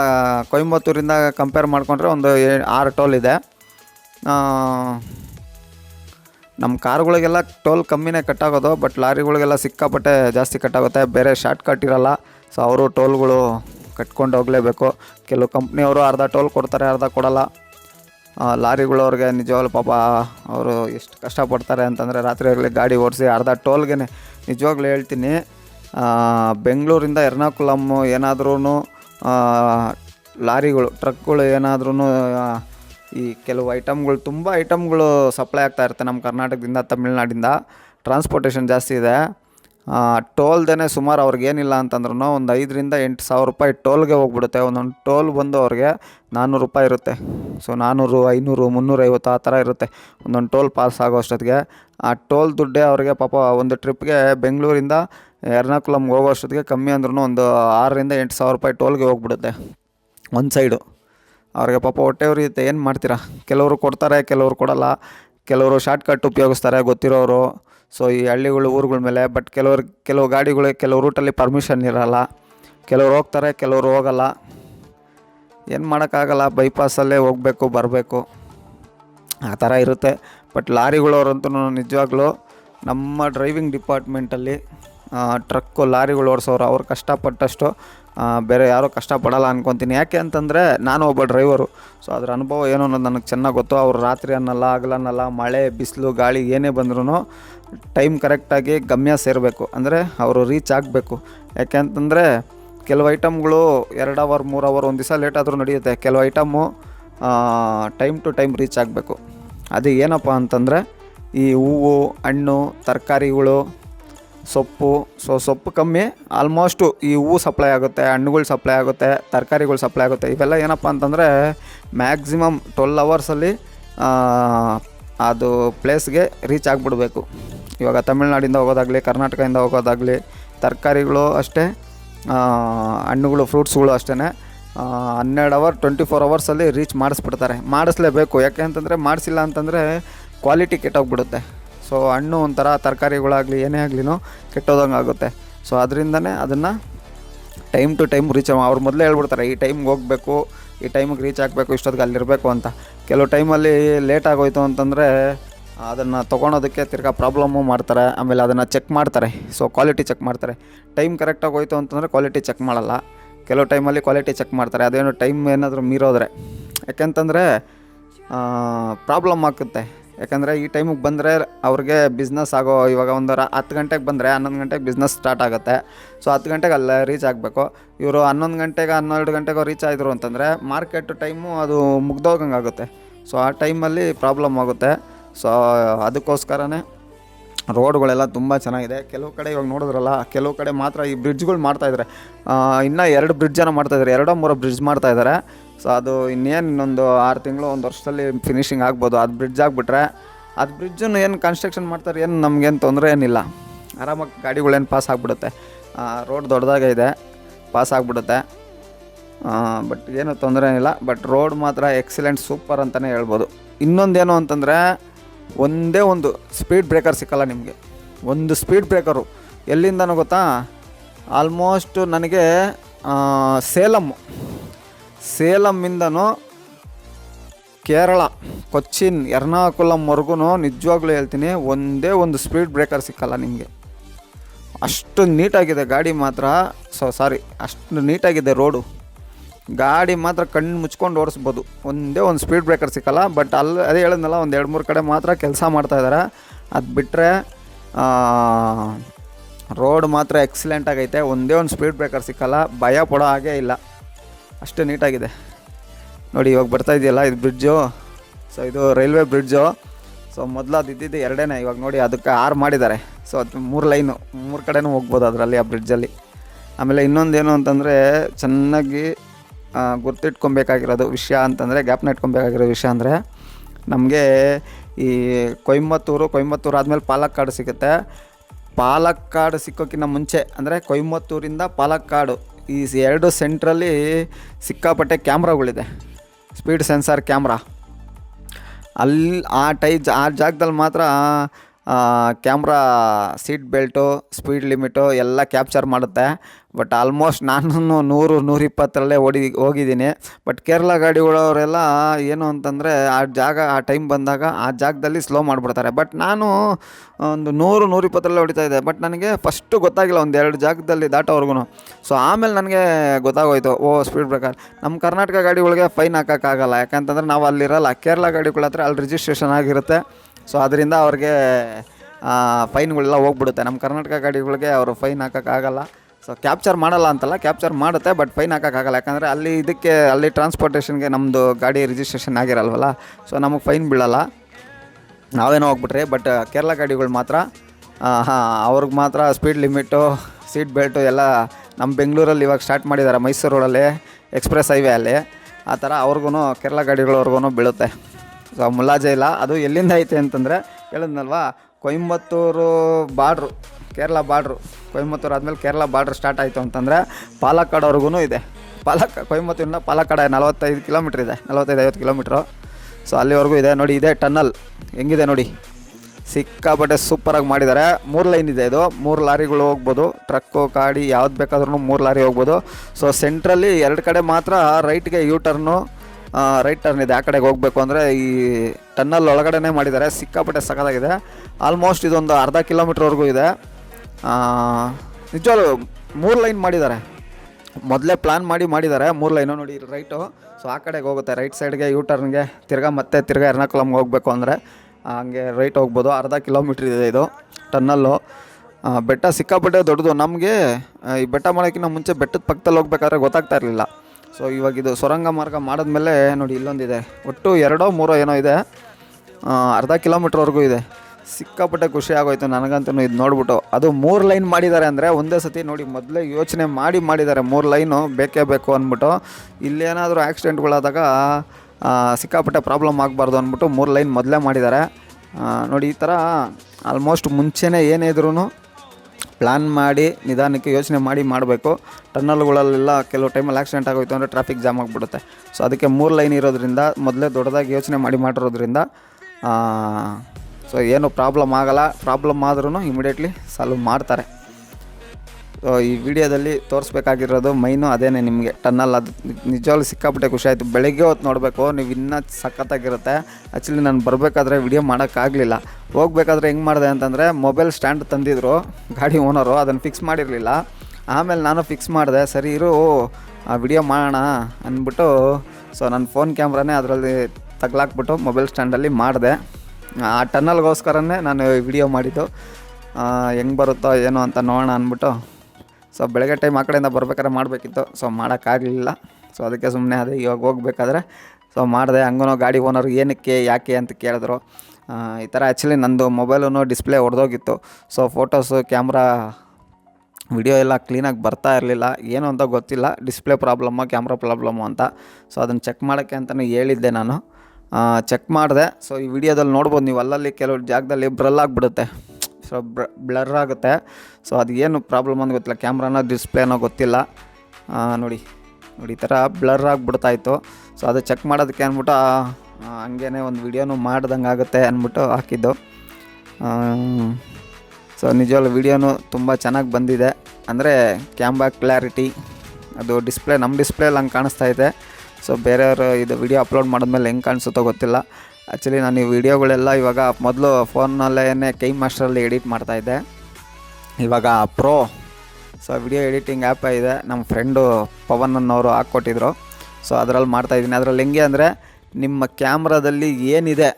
A: ಕೊಯಂಬತ್ತೂರಿಂದ ಕಂಪೇರ್ ಮಾಡಿಕೊಂಡ್ರೆ ಒಂದು ಆರು ಟೋಲ್ ಇದೆ. ನಮ್ಮ ಕಾರುಗಳಿಗೆಲ್ಲ ಟೋಲ್ ಕಮ್ಮಿನೇ ಕಟ್ಟಾಗೋದು ಬಟ್ ಲಾರಿಗಳಿಗೆಲ್ಲ ಸಿಕ್ಕಾಪಟ್ಟೆ ಜಾಸ್ತಿ ಕಟ್ಟಾಗುತ್ತೆ. ಬೇರೆ ಶಾರ್ಟ್ ಕಟ್ ಇರೋಲ್ಲ ಸೊ ಅವರು ಟೋಲ್ಗಳು ಕಟ್ಕೊಂಡು ಹೋಗಲೇಬೇಕು. ಕೆಲವು ಕಂಪ್ನಿಯವರು ಅರ್ಧ ಟೋಲ್ ಕೊಡ್ತಾರೆ, ಅರ್ಧ ಕೊಡೋಲ್ಲ. ಲಾರಿಗಳು ಲಾರಿಗಳವ್ರಿಗೆ ನಿಜವಾಗ್ಲೂ ಪಾಪ, ಅವರು ಎಷ್ಟು ಕಷ್ಟಪಡ್ತಾರೆ ಅಂತಂದರೆ ರಾತ್ರಿ ಗಾಡಿ ಓಡಿಸಿ ಅರ್ಧ ಟೋಲ್ಗೆ ನಿಜವಾಗ್ಲೂ ಹೇಳ್ತೀನಿ ಬೆಂಗಳೂರಿಂದ ಎರ್ನಾಕುಲಮ್ಮು ಏನಾದ್ರೂ ಲಾರಿಗಳು, ಟ್ರಕ್ಗಳು ಏನಾದ್ರೂ ಈ ಕೆಲವು ಐಟಮ್ಗಳು, ತುಂಬ ಐಟಮ್ಗಳು ಸಪ್ಲೈ ಆಗ್ತಾಯಿರುತ್ತೆ ನಮ್ಮ ಕರ್ನಾಟಕದಿಂದ, ತಮಿಳ್ನಾಡಿಂದ. ಟ್ರಾನ್ಸ್ಪೋರ್ಟೇಷನ್ ಜಾಸ್ತಿ ಇದೆ. ಟೋಲ್ದೇ ಸುಮಾರು ಅವ್ರಿಗೇನಿಲ್ಲ ಅಂತಂದ್ರೂ ಒಂದು ಐದರಿಂದ ಎಂಟು ಸಾವಿರ ರೂಪಾಯಿ ಟೋಲ್ಗೆ ಹೋಗ್ಬಿಡುತ್ತೆ. ಒಂದೊಂದು ಟೋಲ್ ಬಂದು ಅವ್ರಿಗೆ ನಾನ್ನೂರು ರೂಪಾಯಿ ಇರುತ್ತೆ. ಸೊ ನಾನ್ನೂರು ಐನೂರು, ಮುನ್ನೂರೈವತ್ತು ಆ ಥರ ಇರುತ್ತೆ. ಒಂದೊಂದು ಟೋಲ್ ಪಾಸ್ ಆಗೋ ಅಷ್ಟೊತ್ತಿಗೆ. ಆ ಟೋಲ್ ದುಡ್ಡೇ ಅವ್ರಿಗೆ ಪಾಪ ಒಂದು ಟ್ರಿಪ್ಗೆ ಬೆಂಗಳೂರಿಂದ ಎರ್ನಾಕುಲಮ್ಗೆ ಹೋಗೋ ಅಷ್ಟೊತ್ತಿಗೆ ಕಮ್ಮಿ ಅಂದ್ರೂ ಒಂದು ಆರರಿಂದ ಎಂಟು ಸಾವಿರ ರೂಪಾಯಿ ಟೋಲ್ಗೆ ಹೋಗ್ಬಿಡುತ್ತೆ. ಒಂದು ಸೈಡು. ಅವ್ರಿಗೆ ಪಾಪ ಹೊಟ್ಟೆ ಉರಿಯುತ್ತೆ ಏನು ಮಾಡ್ತೀರಾ? ಕೆಲವರು ಕೊಡ್ತಾರೆ, ಕೆಲವರು ಕೊಡಲ್ಲ. ಕೆಲವರು ಶಾರ್ಟ್ಕಟ್ ಉಪಯೋಗಿಸ್ತಾರೆ ಗೊತ್ತಿರೋರು. ಸೊ ಈ ಹಳ್ಳಿಗಳು, ಊರುಗಳ ಮೇಲೆ ಬಟ್ ಕೆಲವರು, ಕೆಲವು ಗಾಡಿಗಳು, ಕೆಲವು ರೂಟಲ್ಲಿ ಪರ್ಮಿಷನ್ ಇರಲ್ಲ. ಕೆಲವ್ರು ಹೋಗ್ತಾರೆ, ಕೆಲವರು ಹೋಗಲ್ಲ. ಏನು ಮಾಡೋಕ್ಕಾಗಲ್ಲ ಬೈಪಾಸಲ್ಲೇ ಹೋಗಬೇಕು, ಬರಬೇಕು. ಆ ಥರ ಇರುತ್ತೆ. ಬಟ್ ಲಾರಿಗಳವ್ರಂತೂ ನಿಜವಾಗ್ಲೂ ನಮ್ಮ ಡ್ರೈವಿಂಗ್ ಡಿಪಾರ್ಟ್ಮೆಂಟಲ್ಲಿ ಟ್ರಕ್ಕು, ಲಾರಿಗಳು ಓಡಿಸೋರು, ಅವ್ರು ಕಷ್ಟಪಟ್ಟಷ್ಟು ಬೇರೆ ಯಾರೂ ಕಷ್ಟಪಡಲ್ಲ ಅನ್ಕೊತೀನಿ. ಯಾಕೆ ಅಂತಂದರೆ ನಾನು ಒಬ್ಬ ಡ್ರೈವರು. ಸೊ, ಅದರ ಅನುಭವ ಏನು ಅನ್ನೋದು ನನಗೆ ಚೆನ್ನಾಗಿ ಗೊತ್ತು. ಅವರು ರಾತ್ರಿ ಅನ್ನಲ್ಲ, ಹಗಲನ್ನಲ್ಲ, ಮಳೆ, ಬಿಸಿಲು, ಗಾಳಿ, ಏನೇ ಬಂದ್ರೂ ಟೈಮ್ ಕರೆಕ್ಟಾಗಿ ಗಮ್ಯ ಸೇರಬೇಕು. ಅಂದರೆ ಅವರು ರೀಚ್ ಆಗಬೇಕು. ಯಾಕೆ ಅಂತಂದರೆ ಕೆಲವು ಐಟಮ್ಗಳು ಎರಡು ಅವರ್, ಮೂರು ಅವರ್, ಒಂದು ದಿವಸ ಲೇಟ್ ಆದರೂ ನಡೆಯುತ್ತೆ. ಕೆಲವು item time to time reach ಆಗಬೇಕು. ಅದು ಏನಪ್ಪ ಅಂತಂದರೆ ಈ ಹೂವು, ಹಣ್ಣು, ತರಕಾರಿಗಳು ಸೊಪ್ಪು, ಸೊ ಸೊಪ್ಪು ಕಮ್ಮಿ ಆಲ್ಮೋಸ್ಟು ಈ ಹೂವು ಸಪ್ಲೈ ಆಗುತ್ತೆ, ಹಣ್ಣುಗಳು ಸಪ್ಲೈ ಆಗುತ್ತೆ, ತರಕಾರಿಗಳು ಸಪ್ಲೈ ಆಗುತ್ತೆ, ಇವೆಲ್ಲ ಏನಪ್ಪ ಅಂತಂದರೆ ಮ್ಯಾಕ್ಸಿಮಮ್ ಟ್ವೆಲ್ ಅವರ್ಸಲ್ಲಿ ಅದು ಪ್ಲೇಸ್ಗೆ ರೀಚ್ ಆಗಿಬಿಡಬೇಕು. ಇವಾಗ ತಮಿಳ್ನಾಡಿಂದ ಹೋಗೋದಾಗಲಿ, ಕರ್ನಾಟಕದಿಂದ ಹೋಗೋದಾಗಲಿ, ತರಕಾರಿಗಳು ಅಷ್ಟೇ ಹಣ್ಣುಗಳು ಫ್ರೂಟ್ಸ್ಗಳು ಅಷ್ಟೇ ಹನ್ನೆರಡು ಅವರ್ ಟ್ವೆಂಟಿ ಫೋರ್ ಅವರ್ಸಲ್ಲಿ ರೀಚ್ ಮಾಡಿಸ್ಬಿಡ್ತಾರೆ. ಮಾಡಿಸ್ಲೇಬೇಕು, ಯಾಕೆ ಅಂತಂದರೆ, ಮಾಡಿಸಿಲ್ಲ ಅಂತಂದರೆ ಕ್ವಾಲಿಟಿ ಕೆಟ್ಟೋಗ್ಬಿಡುತ್ತೆ. ಸೊ ಹಣ್ಣು ಒಂಥರ ತರಕಾರಿಗಳಾಗಲಿ, ಏನೇ ಆಗಲಿನೋ ಕೆಟ್ಟೋದಂಗೆ ಆಗುತ್ತೆ. ಸೊ ಅದರಿಂದನೇ ಅದನ್ನು ಟೈಮ್ ಟು ಟೈಮ್ ರೀಚ್ ಅವ್ರು ಮೊದಲೇ ಹೇಳ್ಬಿಡ್ತಾರೆ, ಈ ಟೈಮ್ಗೆ ಹೋಗಬೇಕು, ಈ ಟೈಮಿಗೆ ರೀಚ್ ಆಗಬೇಕು, ಇಷ್ಟೊತ್ತಿಗೆ ಅಲ್ಲಿರಬೇಕು ಅಂತ. ಕೆಲವು ಟೈಮಲ್ಲಿ ಲೇಟ್ ಆಗೋಯ್ತು ಅಂತಂದರೆ ಅದನ್ನು ತೊಗೊಳೋದಕ್ಕೆ ತಿರ್ಗಾ ಪ್ರಾಬ್ಲಮ್ಮು ಮಾಡ್ತಾರೆ, ಆಮೇಲೆ ಅದನ್ನು ಚೆಕ್ ಮಾಡ್ತಾರೆ. ಸೊ ಕ್ವಾಲಿಟಿ ಚೆಕ್ ಮಾಡ್ತಾರೆ. ಟೈಮ್ ಕರೆಕ್ಟಾಗಿ ಹೋಯ್ತು ಅಂತಂದರೆ ಕ್ವಾಲಿಟಿ ಚೆಕ್ ಮಾಡಲ್ಲ. ಕೆಲವು ಟೈಮಲ್ಲಿ ಕ್ವಾಲಿಟಿ ಚೆಕ್ ಮಾಡ್ತಾರೆ. ಅದೇನು ಟೈಮ್ ಏನಾದರೂ ಮೀರೋದ್ರೆ. ಯಾಕೆಂತಂದರೆ ಪ್ರಾಬ್ಲಮ್ ಆಗುತ್ತೆ. ಯಾಕಂದರೆ ಈ ಟೈಮಿಗೆ ಬಂದರೆ ಅವ್ರಿಗೆ ಬಿಸ್ನೆಸ್ ಆಗೋ ಇವಾಗ ಒಂದು ಹತ್ತು ಗಂಟೆಗೆ ಬಂದರೆ ಹನ್ನೊಂದು ಗಂಟೆಗೆ ಬಿಸ್ನೆಸ್ ಸ್ಟಾರ್ಟ್ ಆಗುತ್ತೆ. ಸೊ ಹತ್ತು ಗಂಟೆಗೆ ಅಲ್ಲೇ ರೀಚ್ ಆಗಬೇಕು. ಇವರು ಹನ್ನೊಂದು ಗಂಟೆಗೆ, ಹನ್ನೆರಡು ಗಂಟೆಗೆ ರೀಚ್ ಆಯಿದ್ರು ಅಂತಂದರೆ ಮಾರ್ಕೆಟ್ ಟೈಮು ಅದು ಮುಗ್ದೋಗಂಗೆ ಆಗುತ್ತೆ. ಸೊ ಆ ಟೈಮಲ್ಲಿ ಪ್ರಾಬ್ಲಮ್ ಆಗುತ್ತೆ. ಸೊ ಅದಕ್ಕೋಸ್ಕರನೇ ರೋಡ್ಗಳೆಲ್ಲ ತುಂಬ ಚೆನ್ನಾಗಿದೆ. ಕೆಲವು ಕಡೆ ಇವಾಗ ನೋಡಿದ್ರಲ್ಲ, ಕೆಲವು ಕಡೆ ಮಾತ್ರ ಈ ಬ್ರಿಡ್ಜ್ಗಳು ಮಾಡ್ತಾಯಿದ್ದಾರೆ ಇನ್ನೂ ಎರಡು ಬ್ರಿಡ್ಜನ್ನು ಮಾಡ್ತಾಯಿದ್ದಾರೆ ಎರಡೋ ಮೂರೋ ಬ್ರಿಡ್ಜ್ ಮಾಡ್ತಾಯಿದ್ದಾರೆ ಸೊ ಅದು ಇನ್ನೇನು ಇನ್ನೊಂದು ಆರು ತಿಂಗಳು, ಒಂದು ವರ್ಷದಲ್ಲಿ ಫಿನಿಶಿಂಗ್ ಆಗ್ಬೋದು. ಅದು ಬ್ರಿಡ್ಜ್ ಆಗಿಬಿಟ್ರೆ, ಅದು ಬ್ರಿಡ್ಜನ್ನು ಏನು ಕನ್ಸ್ಟ್ರಕ್ಷನ್ ಮಾಡ್ತಾರೆ, ಏನು ನಮಗೇನು ತೊಂದರೆ ಏನಿಲ್ಲ. ಆರಾಮಾಗಿ ಗಾಡಿಗಳೇನು ಪಾಸ್ ಆಗಿಬಿಡುತ್ತೆ. ರೋಡ್ ದೊಡ್ಡದಾಗೇ ಇದೆ ಪಾಸ್ ಆಗಿಬಿಡುತ್ತೆ. ಬಟ್ ಏನು ತೊಂದರೆ ಏನಿಲ್ಲ. ಬಟ್ ರೋಡ್ ಮಾತ್ರ ಎಕ್ಸಲೆಂಟ್ ಸೂಪರ್ ಅಂತಲೇ ಹೇಳ್ಬೋದು. ಇನ್ನೊಂದೇನು ಅಂತಂದರೆ, ಒಂದೇ ಒಂದು ಸ್ಪೀಡ್ ಬ್ರೇಕರ್ ಸಿಕ್ಕಲ್ಲ ನಿಮಗೆ. ಒಂದು ಸ್ಪೀಡ್ ಬ್ರೇಕರು ಎಲ್ಲಿಂದನೂ ಗೊತ್ತಾ? ಆಲ್ಮೋಸ್ಟ್ ನನಗೆ ಸೇಲಮ್ಮು ಸೇಲಮ್ಮಿಂದನೂ ಕೇರಳ, ಕೊಚ್ಚಿನ್ ಎರ್ನಾಕುಲಂವರೆಗೂ ನಿಜವಾಗ್ಲೂ ಹೇಳ್ತೀನಿ, ಒಂದೇ ಒಂದು ಸ್ಪೀಡ್ ಬ್ರೇಕರ್ ಸಿಕ್ಕಲ್ಲ ನಿಮಗೆ. ಅಷ್ಟು ನೀಟಾಗಿದೆ ಗಾಡಿ ಮಾತ್ರ ಸೊ ಸಾರಿ ಅಷ್ಟು ನೀಟಾಗಿದೆ ರೋಡು ಗಾಡಿ ಮಾತ್ರ ಕಣ್ಣು ಮುಚ್ಕೊಂಡು ಓಡಿಸ್ಬೋದು. ಒಂದೇ ಒಂದು ಸ್ಪೀಡ್ ಬ್ರೇಕರ್ ಸಿಕ್ಕಲ್ಲ ಬಟ್ ಅಲ್ಲಿ ಅದೇ ಹೇಳಿದ್ನಲ್ಲ, ಒಂದು ಎರಡು ಮೂರು ಕಡೆ ಮಾತ್ರ ಕೆಲಸ ಮಾಡ್ತಾಯಿದ್ದಾರೆ ಅದು ಬಿಟ್ಟರೆ ರೋಡ್ ಮಾತ್ರ ಎಕ್ಸಲೆಂಟ್ ಆಗೈತೆ, ಒಂದೇ ಒಂದು ಸ್ಪೀಡ್ ಬ್ರೇಕರ್ ಸಿಕ್ಕಲ್ಲ, ಭಯ ಪಡೋ ಹಾಗೇ ಇಲ್ಲ. ಅಷ್ಟು ನೀಟಾಗಿದೆ. ನೋಡಿ, ಇವಾಗ ಬರ್ತಾ ಇದೆಯಲ್ಲ, ಇದು ಬ್ರಿಡ್ಜು ಸೊ ಇದು ರೈಲ್ವೆ ಬ್ರಿಡ್ಜು ಸೊ ಮೊದಲು ಅದು ಇದ್ದಿದ್ದು ಎರಡೇ ಇವಾಗ ನೋಡಿ ಅದಕ್ಕೆ ಆರು ಮಾಡಿದ್ದಾರೆ. ಸೊ ಅದು ಮೂರು ಲೈನು ಮೂರು ಕಡೆನೂ ಹೋಗ್ಬೋದು ಅದರಲ್ಲಿ ಆ ಬ್ರಿಡ್ಜಲ್ಲಿ ಆಮೇಲೆ ಇನ್ನೊಂದೇನು ಅಂತಂದರೆ, ಚೆನ್ನಾಗಿ ಗುರ್ತಿಟ್ಕೊಬೇಕಾಗಿರೋದು ವಿಷಯ ಅಂತಂದರೆ ಗ್ಯಾಪ್ನ ಇಟ್ಕೊಬೇಕಾಗಿರೋ ವಿಷಯ ಅಂದರೆ, ನಮಗೆ ಈ ಕೊಯಂಬತ್ತೂರು ಕೊಯಂಬತ್ತೂರು ಆದಮೇಲೆ ಪಾಲಕ್ಕಾಡು ಸಿಗುತ್ತೆ. ಪಾಲಕ್ಕಾಡು ಸಿಕ್ಕೋಕ್ಕಿಂತ ಮುಂಚೆ, ಅಂದರೆ ಕೊಯಂಬತ್ತೂರಿಂದ ಪಾಲಕ್ಕಾಡು ಈ ಎರಡು ಸೆಂಟ್ರಲ್ಲಿ ಸಿಕ್ಕಾಪಟ್ಟೆ ಕ್ಯಾಮ್ರಾಗಳಿದೆ. Speed sensor camera. ಅಲ್ಲಿ ಆ ಟೈ, ಆ ಜಾಗದಲ್ಲಿ ಮಾತ್ರ camera seat belt, speed limit ಎಲ್ಲ ಕ್ಯಾಪ್ಚರ್ ಮಾಡುತ್ತೆ. ಬಟ್ ಆಲ್ಮೋಸ್ಟ್ ನಾನು ನೂರು, ನೂರಿಪ್ಪತ್ತರಲ್ಲೇ ಓಡಿ, ಹೋಗಿದ್ದೀನಿ. ಬಟ್ ಕೇರಳ ಗಾಡಿಗಳವರೆಲ್ಲ ಏನು ಅಂತಂದರೆ ಆ ಜಾಗ, ಆ ಟೈಮ್ ಬಂದಾಗ ಆ ಜಾಗದಲ್ಲಿ ಸ್ಲೋ ಮಾಡಿಬಿಡ್ತಾರೆ. ಬಟ್ ನಾನು ಒಂದು ನೂರು, ನೂರಿಪ್ಪತ್ತರಲ್ಲೇ ಹೊಡಿತಾ ಇದ್ದೆ. ಬಟ್ ನನಗೆ ಫಸ್ಟು ಗೊತ್ತಾಗಿಲ್ಲ, ಒಂದು ಎರಡು ಜಾಗದಲ್ಲಿ ದಾಟೋವರೆಗೂ ಸೊ ಆಮೇಲೆ ನನಗೆ ಗೊತ್ತಾಗೋಯ್ತು, ಓ ಸ್ಪೀಡ್ ಬ್ರೇಕರ್ ನಮ್ಮ ಕರ್ನಾಟಕ ಗಾಡಿಗಳಿಗೆ ಫೈನ್ ಹಾಕೋಕ್ಕಾಗಲ್ಲ. ಯಾಕಂತಂದ್ರೆ ನಾವು ಅಲ್ಲಿರಲ್ಲ. ಕೇರಳ ಗಾಡಿಗಳ ಹತ್ರ ಅಲ್ಲಿ ರಿಜಿಸ್ಟ್ರೇಷನ್ ಆಗಿರುತ್ತೆ. ಸೊ ಅದರಿಂದ ಅವ್ರಿಗೆ ಫೈನ್ಗಳೆಲ್ಲ ಹೋಗ್ಬಿಡುತ್ತೆ. ನಮ್ಮ ಕರ್ನಾಟಕ ಗಾಡಿಗಳಿಗೆ ಅವರು ಫೈನ್ ಹಾಕೋಕ್ಕಾಗಲ್ಲ. ಸೊ ಕ್ಯಾಪ್ಚರ್ ಮಾಡಲ್ಲ ಅಂತಲ್ಲ ಕ್ಯಾಪ್ಚರ್ ಮಾಡುತ್ತೆ ಬಟ್ ಫೈನ್ ಹಾಕೋಕ್ಕಾಗಲ್ಲ ಯಾಕಂದರೆ ಅಲ್ಲಿ ಇದಕ್ಕೆ, ಅಲ್ಲಿ ಟ್ರಾನ್ಸ್ಪೋರ್ಟೇಷನ್ಗೆ ನಮ್ಮದು ಗಾಡಿ ರಿಜಿಸ್ಟ್ರೇಷನ್ ಆಗಿರಲ್ವಲ್ಲ ಸೊ ನಮಗೆ ಫೈನ್ ಬೀಳಲ್ಲ. ನಾವೇನೋ ಹೋಗ್ಬಿಟ್ರಿ ಬಟ್ ಕೇರಳ ಗಾಡಿಗಳು ಮಾತ್ರ ಹಾಂ, ಅವ್ರಿಗೆ ಮಾತ್ರ ಸ್ಪೀಡ್ ಲಿಮಿಟು ಸೀಟ್ ಬೆಲ್ಟು ಎಲ್ಲ ನಮ್ಮ ಬೆಂಗಳೂರಲ್ಲಿ ಇವಾಗ ಸ್ಟಾರ್ಟ್ ಮಾಡಿದ್ದಾರೆ ಮೈಸೂರು ರೋಡಲ್ಲಿ ಎಕ್ಸ್ಪ್ರೆಸ್ ಹೈವೇ ಅಲ್ಲಿ. ಆ ಥರ ಅವ್ರಿಗೂ ಕೇರಳ ಗಾಡಿಗಳವ್ರಿಗೂ ಬೀಳುತ್ತೆ. ಸೊ ಮುಲಾಜೆ ಇಲ್ಲ. ಅದು ಎಲ್ಲಿಂದ ಐತೆ ಅಂತಂದರೆ, ಹೇಳಿದ್ನಲ್ವಾ, ಕೊಯಂಬತ್ತೂರು ಬಾರ್ಡ್ರು ಕೇರಳ ಬಾರ್ಡ್ರು ಕೊಯಂಬತ್ತೂರು ಆದಮೇಲೆ ಕೇರಳ ಬಾರ್ಡ್ರ್ ಸ್ಟಾರ್ಟ್ ಆಯಿತು ಅಂತಂದರೆ ಪಾಲಕ್ಕಾಡ್ವರೆಗೂ ಇದೆ. ಪಾಲಕ್ ಕೊಯಮತ್ತೂರಿನ ಪಾಲಕ್ಕಾಡ ನಲವತ್ತೈದು ಕಿಲೋಮೀಟ್ರ್ ಇದೆ, ನಲವತ್ತೈದು ಐವತ್ತು ಕಿಲೋಮೀಟ್ರು ಸೊ ಅಲ್ಲಿವರೆಗೂ ಇದೆ. ನೋಡಿ, ಇದೆ ಟನ್ನಲ್ ಹೆಂಗಿದೆ ನೋಡಿ? ಸಿಕ್ಕಾಪಟ್ಟೆ ಸೂಪರಾಗಿ ಮಾಡಿದ್ದಾರೆ. ಮೂರು ಲೈನ್ ಇದೆ ಇದು. ಮೂರು ಲಾರಿಗಳು ಹೋಗ್ಬೋದು. ಟ್ರಕ್ಕು ಗಾಡಿ ಯಾವ್ದು ಬೇಕಾದ್ರೂ ಮೂರು ಲಾರಿ ಹೋಗ್ಬೋದು. ಸೊ ಸೆಂಟ್ರಲ್ಲಿ ಎರಡು ಕಡೆ ಮಾತ್ರ ರೈಟ್ಗೆ ಯೂ ಟರ್ನು ರೈಟ್ ಟರ್ನ್ ಇದೆ. ಆ ಕಡೆಗೆ ಹೋಗಬೇಕು ಅಂದರೆ ಈ ಟನ್ನಲ್ ಒಳಗಡೆನೇ ಮಾಡಿದ್ದಾರೆ. ಸಿಕ್ಕಾಪಟ್ಟೆ ಸಖತ್ತಾಗಿದೆ. ಆಲ್ಮೋಸ್ಟ್ ಇದೊಂದು ಅರ್ಧ ಕಿಲೋಮೀಟ್ರ್ವರೆಗೂ ಇದೆ. ನಿಜವಾಗ್ಲೂ ಮೂರು ಲೈನ್ ಮಾಡಿದ್ದಾರೆ. ಮೊದಲೇ ಪ್ಲ್ಯಾನ್ ಮಾಡಿ ಮಾಡಿದ್ದಾರೆ. ಮೂರು ಲೈನು ನೋಡಿ ರೈಟು ಸೊ ಆ ಕಡೆಗೆ ಹೋಗುತ್ತೆ. ರೈಟ್ ಸೈಡ್ಗೆ ಯು ಟರ್ನ್ಗೆ ತಿರ್ಗಾ ಮತ್ತೆ ತಿರ್ಗಾ ಎರ್ನಾಕುಲಮ್ಗೆ ಹೋಗಬೇಕು ಅಂದರೆ ಹಂಗೆ ರೈಟ್ ಹೋಗ್ಬೋದು. ಅರ್ಧ ಕಿಲೋಮೀಟ್ರ್ ಇದೆ ಇದು ಟನ್ನಲ್ಲು ಬೆಟ್ಟ ಸಿಕ್ಕಾಪಟ್ಟೆ ದೊಡ್ಡದು. ನಮಗೆ ಈ ಬೆಟ್ಟ ಮಾಡೋಕ್ಕಿಂತ ಮುಂಚೆ ಬೆಟ್ಟದ ಪಕ್ಕದಲ್ಲಿ ಹೋಗ್ಬೇಕಾದ್ರೆ ಗೊತ್ತಾಗ್ತಾ ಇರಲಿಲ್ಲ. ಸೊ ಇವಾಗ ಇದು ಸೊರಂಗ ಮಾರ್ಗ ಮಾಡಿದ್ಮೇಲೆ ನೋಡಿ ಇಲ್ಲೊಂದಿದೆ. ಒಟ್ಟು ಎರಡೋ, ಮೂರೋ ಏನೋ ಇದೆ. ಅರ್ಧ ಕಿಲೋಮೀಟ್ರ್ವರೆಗೂ ಇದೆ. ಸಿಕ್ಕಾಪಟ್ಟೆ ಖುಷಿ ಆಗೋಯ್ತು. ನನಗಂತೂ ಇದು ನೋಡ್ಬಿಟ್ಟು ಅದು ಮೂರು ಲೈನ್ ಮಾಡಿದ್ದಾರೆ ಅಂದರೆ ಒಂದೇ ಸತಿ ನೋಡಿ ಮೊದಲೇ ಯೋಚನೆ ಮಾಡಿ ಮಾಡಿದ್ದಾರೆ. ಮೂರು ಲೈನು ಬೇಕೇ ಬೇಕು ಅಂದ್ಬಿಟ್ಟು ಇಲ್ಲೇನಾದರೂ ಆ್ಯಕ್ಸಿಡೆಂಟ್ಗಳಾದಾಗ ಸಿಕ್ಕಾಪಟ್ಟೆ ಪ್ರಾಬ್ಲಮ್ ಆಗಬಾರ್ದು ಅಂದ್ಬಿಟ್ಟು ಮೂರು ಲೈನ್ ಮೊದಲೇ ಮಾಡಿದ್ದಾರೆ. ನೋಡಿ ಈ ಥರ ಆಲ್ಮೋಸ್ಟ್ ಮುಂಚೆನೇ ಏನೇ ಇದ್ರೂ ಪ್ಲ್ಯಾನ್ ಮಾಡಿ, ನಿಧಾನಕ್ಕೆ ಯೋಚನೆ ಮಾಡಿ ಮಾಡಬೇಕು. ಟನ್ನಲ್ಗಳಲ್ಲೆಲ್ಲ ಕೆಲವು ಟೈಮಲ್ಲಿ ಆಕ್ಸಿಡೆಂಟ್ ಆಗೋಯ್ತು ಅಂದರೆ ಟ್ರಾಫಿಕ್ ಜಾಮ್ ಆಗಿಬಿಡುತ್ತೆ. ಸೊ ಅದಕ್ಕೆ ಮೂರು ಲೈನ್ ಇರೋದ್ರಿಂದ ಮೊದಲೇ ದೊಡ್ಡದಾಗಿ ಯೋಚನೆ ಮಾಡಿ ಮಾಡಿರೋದ್ರಿಂದ ಸೊ ಏನು ಪ್ರಾಬ್ಲಮ್ ಆಗಲ್ಲ. ಪ್ರಾಬ್ಲಮ್ ಆದ್ರೂ ಇಮಿಡಿಯೇಟ್ಲಿ ಸಾಲ್ವ್ ಮಾಡ್ತಾರೆ. ಸೊ ಈ ವಿಡಿಯೋದಲ್ಲಿ ತೋರಿಸ್ಬೇಕಾಗಿರೋದು ಮೈನು ಅದೇನೆ ನಿಮಗೆ. ಟನ್ನಲ್ ಅದು ನಿಜವಾಗ್ಲೂ ಸಿಕ್ಕಾಪಟ್ಟೆ ಖುಷಿ ಆಯಿತು. ಬೆಳಗ್ಗೆ ಹೊತ್ತು ನೋಡಬೇಕು, ನೀವು ಇನ್ನೂ ಸಖತ್ತಾಗಿರುತ್ತೆ. ಆ್ಯಕ್ಚುಲಿ ನಾನು ಬರಬೇಕಾದ್ರೆ ವಿಡಿಯೋ ಮಾಡೋಕ್ಕಾಗಲಿಲ್ಲ. ಹೋಗ್ಬೇಕಾದ್ರೆ ಹೆಂಗೆ ಮಾಡಿದೆ ಅಂತಂದರೆ ಮೊಬೈಲ್ ಸ್ಟ್ಯಾಂಡ್ ತಂದಿದ್ರು, ಗಾಡಿ ಓನರು ಅದನ್ನು ಫಿಕ್ಸ್ ಮಾಡಿರಲಿಲ್ಲ. ಆಮೇಲೆ ನಾನು ಫಿಕ್ಸ್ ಮಾಡಿದೆ, ಸರಿ ಇರು, ಆ ವಿಡಿಯೋ ಮಾಡೋಣ ಅಂದ್ಬಿಟ್ಟು ಸೊ ನನ್ನ ಫೋನ್ ಕ್ಯಾಮ್ರಾನೇ ಅದರಲ್ಲಿ ತಗ್ಲಾಕ್ಬಿಟ್ಟು ಮೊಬೈಲ್ ಸ್ಟ್ಯಾಂಡಲ್ಲಿ ಮಾಡಿದೆ. ಆ ಟನ್ನಲ್ಗೋಸ್ಕರನೇ ನಾನು ವಿಡಿಯೋ ಮಾಡಿದ್ದು. ಹೆಂಗೆ ಬರುತ್ತೋ ಏನೋ ಅಂತ ನೋಡೋಣ ಅಂದ್ಬಿಟ್ಟು. ಸೊ, ಬೆಳಗ್ಗೆ ಟೈಮ್ ಆ ಕಡೆಯಿಂದ ಬರ್ಬೇಕಾದ್ರೆ ಮಾಡಬೇಕಿತ್ತು. ಸೊ, ಮಾಡೋಕ್ಕಾಗಲಿಲ್ಲ. ಸೊ, ಅದಕ್ಕೆ ಸುಮ್ಮನೆ ಅದು ಇವಾಗ ಹೋಗ್ಬೇಕಾದ್ರೆ. ಸೊ, ಮಾಡಿದೆ. ಹಂಗೂ ಗಾಡಿ ಓನರ್ ಏನಕ್ಕೆ, ಯಾಕೆ ಅಂತ ಕೇಳಿದ್ರು. ಈ ಥರ ಆ್ಯಕ್ಚುಲಿ ನಂದು ಮೊಬೈಲೂ ಡಿಸ್ಪ್ಲೇ ಹೊಡೆದೋಗಿತ್ತು ಸೊ, ಫೋಟೋಸು, ಕ್ಯಾಮ್ರಾ, ವಿಡಿಯೋ ಎಲ್ಲ ಕ್ಲೀನಾಗಿ ಬರ್ತಾ ಇರಲಿಲ್ಲ. ಏನು ಅಂತ ಗೊತ್ತಿಲ್ಲ. ಡಿಸ್ಪ್ಲೇ ಪ್ರಾಬ್ಲಮ್ಮು, ಕ್ಯಾಮ್ರಾ ಪ್ರಾಬ್ಲಮ್ಮು ಅಂತ. ಸೊ, ಅದನ್ನು ಚೆಕ್ ಮಾಡೋಕ್ಕೆ ಅಂತಲೇ ಹೇಳಿದ್ದೆ ನಾನು. ಚೆಕ್ ಮಾಡಿದೆ. ಸೊ ಈ ವಿಡಿಯೋದಲ್ಲಿ ನೋಡ್ಬೋದು ನೀವು, ಅಲ್ಲಲ್ಲಿ ಕೆಲವು ಜಾಗದಲ್ಲಿ ಬ್ರಲ್ ಆಗಿಬಿಡುತ್ತೆ. ಸೊ ಬ್ರ ಬ್ಲರ್ ಆಗುತ್ತೆ. ಸೊ ಅದು ಏನು ಪ್ರಾಬ್ಲಮ್ ಅಂತ ಗೊತ್ತಿಲ್ಲ. ಕ್ಯಾಮ್ರಾನೋ ಡಿಸ್ಪ್ಲೇನೋ ಗೊತ್ತಿಲ್ಲ. ನೋಡಿ. ನೋಡಿ, ಈ ಥರ ಬ್ಲರ್ ಆಗಿಬಿಡ್ತಾ ಇತ್ತು ಸೊ ಅದು ಚೆಕ್ ಮಾಡೋದಕ್ಕೆ ಅಂದ್ಬಿಟ್ಟು ಹಂಗೇ ಒಂದು ವಿಡಿಯೋನು ಮಾಡ್ದಂಗೆ ಆಗುತ್ತೆ ಅಂದ್ಬಿಟ್ಟು ಹಾಕಿದ್ದು. ಸೊ ನಿಜವಾಗ್ಲೂ ವಿಡಿಯೋನು ತುಂಬ ಚೆನ್ನಾಗಿ ಬಂದಿದೆ. ಅಂದರೆ ಕ್ಯಾಮ್ರಾ ಕ್ಲಾರಿಟಿ ಅದು ಡಿಸ್ಪ್ಲೇ ನಮ್ಮ ಡಿಸ್ಪ್ಲೇಲಿ ಹಂಗೆ ಕಾಣಿಸ್ತಾ ಇದೆ ಸೊ ಬೇರೆಯವರು ಇದು ವಿಡಿಯೋ ಅಪ್ಲೋಡ್ ಮಾಡಿದ್ಮೇಲೆ ಹೆಂಗೆ ಕಾಣಿಸುತ್ತೋ ಗೊತ್ತಿಲ್ಲ. ಆ್ಯಕ್ಚುಲಿ ನಾನು ಈ ವಿಡಿಯೋಗಳೆಲ್ಲ ಇವಾಗ ಮೊದಲು ಫೋನಲ್ಲೇ ಕೈ ಮಾಸ್ಟ್ರಲ್ಲಿ ಎಡಿಟ್ ಮಾಡ್ತಾಯಿದ್ದೆ ಇವಾಗ pro so video editing app ಇದೆ. ನಮ್ಮ ಫ್ರೆಂಡು ಪವನ್ ಅನ್ನೋರು ಹಾಕ್ಕೊಟ್ಟಿದ್ರು. ಸೊ ಅದರಲ್ಲಿ ಮಾಡ್ತಾಯಿದ್ದೀನಿ ಅದರಲ್ಲಿ ಹೆಂಗೆ ಅಂದರೆ ನಿಮ್ಮ ಕ್ಯಾಮ್ರಾದಲ್ಲಿ ಏನಿದೆ,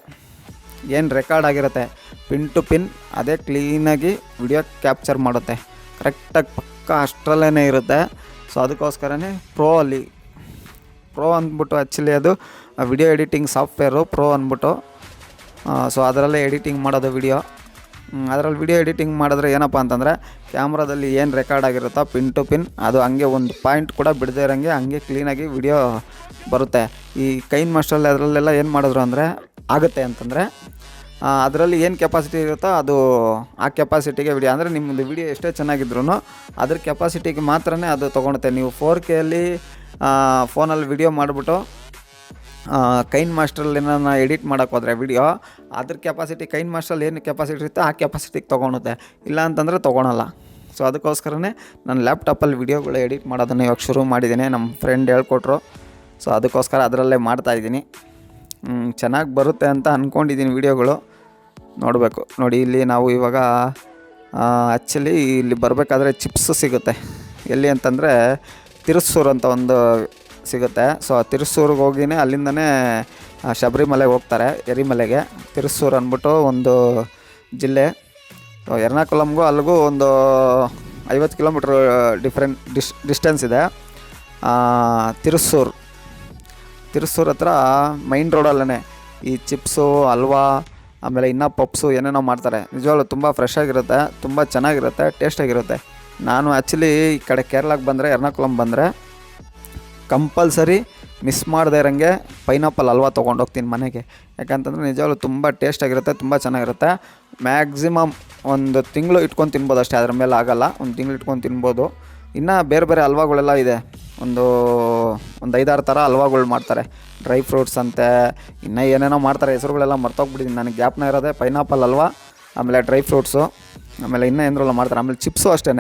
A: ಏನು ರೆಕಾರ್ಡ್ ಆಗಿರುತ್ತೆ ಪಿನ್ ಟು ಪಿನ್ ಅದೇ ಕ್ಲೀನಾಗಿ ವಿಡಿಯೋ ಕ್ಯಾಪ್ಚರ್ ಮಾಡುತ್ತೆ. ಕರೆಕ್ಟಾಗಿ ಪಕ್ಕ ಅಷ್ಟರಲ್ಲೇ ಇರುತ್ತೆ. ಸೊ ಅದಕ್ಕೋಸ್ಕರನೇ ಪ್ರೋ ಅಲ್ಲಿ ಪ್ರೋ ಅಂದ್ಬಿಟ್ಟು ಆ್ಯಕ್ಚುಲಿ ಅದು ವಿಡಿಯೋ ಎಡಿಟಿಂಗ್ ಸಾಫ್ಟ್ವೇರು ಪ್ರೋ ಅಂದ್ಬಿಟ್ಟು. ಸೊ ಅದರಲ್ಲೇ ಎಡಿಟಿಂಗ್ ಮಾಡೋದು ವಿಡಿಯೋ ಅದರಲ್ಲಿ ವಿಡಿಯೋ ಎಡಿಟಿಂಗ್ ಮಾಡಿದ್ರೆ ಏನಪ್ಪ ಅಂತಂದರೆ ಕ್ಯಾಮ್ರಾದಲ್ಲಿ ಏನು ರೆಕಾರ್ಡ್ ಆಗಿರುತ್ತೋ ಪಿನ್ ಟು ಪಿನ್ ಅದು ಹಂಗೆ ಒಂದು ಪಾಯಿಂಟ್ ಕೂಡ ಬಿಡದೇ ಇರೋಂಗೆ ಹಂಗೆ ಕ್ಲೀನಾಗಿ ವಿಡಿಯೋ ಬರುತ್ತೆ. ಈ ಕೈನ್ ಮಾಸ್ಟ್ರಲ್ಲಿ ಅದರಲ್ಲೆಲ್ಲ ಏನು ಮಾಡಿದ್ರು ಅಂದರೆ, ಆಗುತ್ತೆ ಅಂತಂದರೆ ಅದರಲ್ಲಿ ಏನು ಕೆಪಾಸಿಟಿ ಇರುತ್ತೋ ಅದು ಆ ಕೆಪಾಸಿಟಿಗೆ ವಿಡಿಯೋ ಅಂದರೆ ನಿಮ್ಮದು ವಿಡಿಯೋ ಎಷ್ಟೇ ಚೆನ್ನಾಗಿದ್ರು ಅದ್ರ ಕೆಪಾಸಿಟಿಗೆ ಮಾತ್ರನೇ ಅದು ತೊಗೊಳುತ್ತೆ. ನೀವು ಫೋರ್ ಕೆಯಲ್ಲಿ ಫೋನಲ್ಲಿ ವಿಡಿಯೋ ಮಾಡಿಬಿಟ್ಟು ಕೈನ್ ಮಾಸ್ಟ್ರಲ್ಲಿ ನಾನು ಎಡಿಟ್ ಮಾಡೋಕೆ ಹೋದರೆ ವಿಡಿಯೋ, ಅದ್ರ ಕೆಪಾಸಿಟಿ ಕೈನ್ ಮಾಸ್ಟ್ರಲ್ಲಿ ಏನು ಕೆಪಾಸಿಟಿ ಇರುತ್ತೋ ಆ ಕೆಪಾಸಿಟಿಗೆ ತೊಗೊಳುತ್ತೆ. ಇಲ್ಲ ಅಂತಂದರೆ ತೊಗೊಳಲ್ಲ. ಸೊ ಅದಕ್ಕೋಸ್ಕರನೇ ನಾನು ಲ್ಯಾಪ್ಟಾಪಲ್ಲಿ ವಿಡಿಯೋಗಳು ಎಡಿಟ್ ಮಾಡೋದನ್ನು ಇವಾಗ ಶುರು ಮಾಡಿದ್ದೀನಿ. ನಮ್ಮ ಫ್ರೆಂಡ್ ಹೇಳ್ಕೊಟ್ರು. ಸೊ ಅದಕ್ಕೋಸ್ಕರ ಅದರಲ್ಲೇ ಮಾಡ್ತಾಯಿದ್ದೀನಿ ಚೆನ್ನಾಗಿ ಬರುತ್ತೆ ಅಂತ ಅಂದ್ಕೊಂಡಿದ್ದೀನಿ ವಿಡಿಯೋಗಳು. ನೋಡಬೇಕು. ನೋಡಿ, ಇಲ್ಲಿ ನಾವು ಇವಾಗ ಆ್ಯಕ್ಚುಲಿ ಇಲ್ಲಿ ಬರಬೇಕಾದ್ರೆ ಚಿಪ್ಸ್ ಸಿಗುತ್ತೆ. ಎಲ್ಲಿ ಅಂತಂದರೆ ತಿರುಸೂರು ಅಂತ ಒಂದು ಸಿಗುತ್ತೆ. ಸೊ ಆ ತಿರುಸೂರಿಗೆ ಹೋಗಿನೇ ಅಲ್ಲಿಂದನೇ ಶಬರಿಮಲೆಗೆ ಹೋಗ್ತಾರೆ, ಎರಿಮಲೆಗೆ. ತಿರುಸೂರು ಅಂದ್ಬಿಟ್ಟು ಒಂದು ಜಿಲ್ಲೆ. ಎರ್ನಾಕುಲಮ್ಗೂ ಅಲ್ಲಿಗೂ ಒಂದು ಐವತ್ತು ಕಿಲೋಮೀಟ್ರ್ ಡಿಫ್ರೆಂಟ್ ಡಿಸ್, ಡಿಸ್ಟೆನ್ಸ್ ಇದೆ. ತಿರುಸೂರು ತಿರುಸೂರು ಹತ್ರ ಮೈನ್ ರೋಡಲ್ಲೇ ಈ ಚಿಪ್ಸು ಹಲ್ವಾ ಆಮೇಲೆ ಇನ್ನೂ ಪಪ್ಸು ಏನೇನೋ ಮಾಡ್ತಾರೆ. ನಿಜವಾಗ್ಲೂ ತುಂಬ ಫ್ರೆಶ್ ಆಗಿರುತ್ತೆ, ತುಂಬ ಚೆನ್ನಾಗಿರುತ್ತೆ ಟೇಸ್ಟಾಗಿರುತ್ತೆ ನಾನು ಆ್ಯಕ್ಚುಲಿ ಈ ಕಡೆ ಕೇರಳಕ್ಕೆ ಬಂದರೆ ಎರ್ನಾಕುಲಂ ಬಂದರೆ ಕಂಪಲ್ಸರಿ ಮಿಸ್ ಮಾಡದೇ ಇರೋಂಗೆ ಪೈನಾಪಲ್ ಹಲ್ವಾ ತೊಗೊಂಡೋಗ್ತೀನಿ ಮನೆಗೆ. ಯಾಕಂತಂದರೆ ನಿಜವಾಗ್ಲೂ ತುಂಬ ಟೇಸ್ಟಾಗಿರುತ್ತೆ ತುಂಬ ಚೆನ್ನಾಗಿರುತ್ತೆ. ಮ್ಯಾಕ್ಸಿಮಮ್ ಒಂದು ತಿಂಗಳು ಇಟ್ಕೊಂಡು ತಿನ್ಬೋದು ಅಷ್ಟೇ, ಅದ್ರ ಮೇಲೆ ಆಗಲ್ಲ. ಒಂದು ತಿಂಗಳು ಇಟ್ಕೊಂಡು ತಿನ್ಬೋದು. ಇನ್ನು ಬೇರೆ ಬೇರೆ ಹಲ್ವಾಗಳೆಲ್ಲ ಇದೆ. ಒಂದು ಒಂದು ಐದಾರು ಥರ ಹಲ್ವಾಗಳು ಮಾಡ್ತಾರೆ. ಡ್ರೈ ಫ್ರೂಟ್ಸ್ ಅಂತೆ, ಇನ್ನೂ ಏನೇನೋ ಮಾಡ್ತಾರೆ, ಹೆಸರುಗಳೆಲ್ಲ ಮರ್ತೋಗ್ಬಿಟ್ಟಿದ್ದೀನಿ ನನಗೆ ಗ್ಯಾಪ್ನ ಇರೋದೇ ಪೈನಾಪಲ್ ಹಲ್ವಾ, ಆಮೇಲೆ ಡ್ರೈ ಫ್ರೂಟ್ಸು ಆಮೇಲೆ ಇನ್ನೂ ಏನರಲ್ಲ ಮಾಡ್ತಾರೆ, ಆಮೇಲೆ ಚಿಪ್ಸು ಅಷ್ಟೇ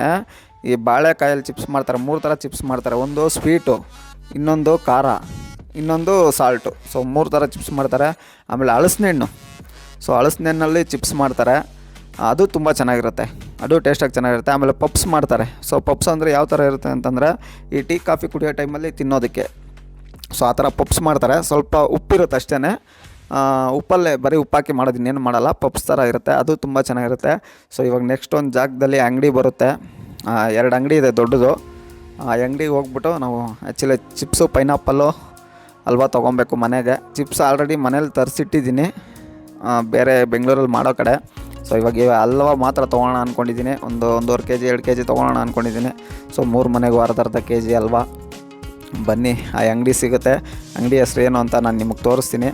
A: ಈ ಬಾಳೆಕಾಯಲ್ಲಿ ಚಿಪ್ಸ್ ಮಾಡ್ತಾರೆ, ಮೂರು ಥರ ಚಿಪ್ಸ್ ಮಾಡ್ತಾರೆ. ಒಂದು ಸ್ವೀಟು ಇನ್ನೊಂದು ಖಾರ, ಇನ್ನೊಂದು ಸಾಲ್ಟು ಸೊ ಮೂರು ಥರ ಚಿಪ್ಸ್ ಮಾಡ್ತಾರೆ. ಆಮೇಲೆ ಹಣ್ಣು ಸೊ ಹಣ್ಣಲ್ಲಿ ಚಿಪ್ಸ್ ಮಾಡ್ತಾರೆ. ಅದು ತುಂಬ ಚೆನ್ನಾಗಿರುತ್ತೆ. ಅದು ಟೇಸ್ಟಾಗಿ ಚೆನ್ನಾಗಿರುತ್ತೆ. ಆಮೇಲೆ ಪಪ್ಸ್ ಮಾಡ್ತಾರೆ. ಸೊ ಪಪ್ಸ್ ಅಂದರೆ ಯಾವ ಥರ ಇರುತ್ತೆ ಅಂತಂದರೆ, ಈ ಟೀ, ಕಾಫಿ ಕುಡಿಯೋ ಟೈಮಲ್ಲಿ ತಿನ್ನೋದಕ್ಕೆ. ಸೊ ಆ ಥರ ಪಪ್ಸ್ ಮಾಡ್ತಾರೆ. ಸ್ವಲ್ಪ ಉಪ್ಪಿರುತ್ತೆ ಅಷ್ಟೇ ಉಪ್ಪಲ್ಲೇ ಬರೀ ಉಪ್ಪಾಕಿ ಮಾಡೋದು ಇನ್ನೇನು ಮಾಡಲ್ಲ, ಪಪ್ಸ್ ಥರ ಇರುತ್ತೆ, ಅದು ತುಂಬ ಚೆನ್ನಾಗಿರುತ್ತೆ. ಸೊ ಇವಾಗ ನೆಕ್ಸ್ಟ್ ಒಂದು ಜಾಗದಲ್ಲಿ ಅಂಗಡಿ ಬರುತ್ತೆ. ಎರಡು ಅಂಗಡಿ ಇದೆ ದೊಡ್ಡದು. ಆ, ಅಂಗಡಿಗೆ ಹೋಗ್ಬಿಟ್ಟು ನಾವು ಆ್ಯಕ್ಚುಲಿ ಚಿಪ್ಸು, ಪೈನಾಪಲ್ಲು ಹಲ್ವಾ ತೊಗೊಬೇಕು ಮನೆಗೆ. ಚಿಪ್ಸ್ ಆಲ್ರೆಡಿ ಮನೇಲಿ ತರಿಸಿಟ್ಟಿದ್ದೀನಿ. ಬೇರೆ ಬೆಂಗಳೂರಲ್ಲಿ ಮಾಡೋ ಕಡೆ. ಸೊ ಇವಾಗ ಇವ ಹಲ್ವಾ ಮಾತ್ರ ತೊಗೊಳೋಣ ಅಂದ್ಕೊಂಡಿದ್ದೀನಿ ಒಂದು ಒಂದೂವರೆ ಕೆ ಜಿ ಎರಡು ಕೆ ಜಿ ತೊಗೊಳೋಣ ಅಂದ್ಕೊಂಡಿದ್ದೀನಿ ಸೊ ಮೂರು ಮನೆಗೆ ಅರ್ಧ ಅರ್ಧ ಕೆ ಜಿ ಹಲ್ವಾ. ಬನ್ನಿ, ಆ ಅಂಗಡಿ ಸಿಗುತ್ತೆ. ಅಂಗಡಿ ಹೆಸ್ರು ಏನು ಅಂತ ನಾನು ನಿಮಗೆ ತೋರಿಸ್ತೀನಿ.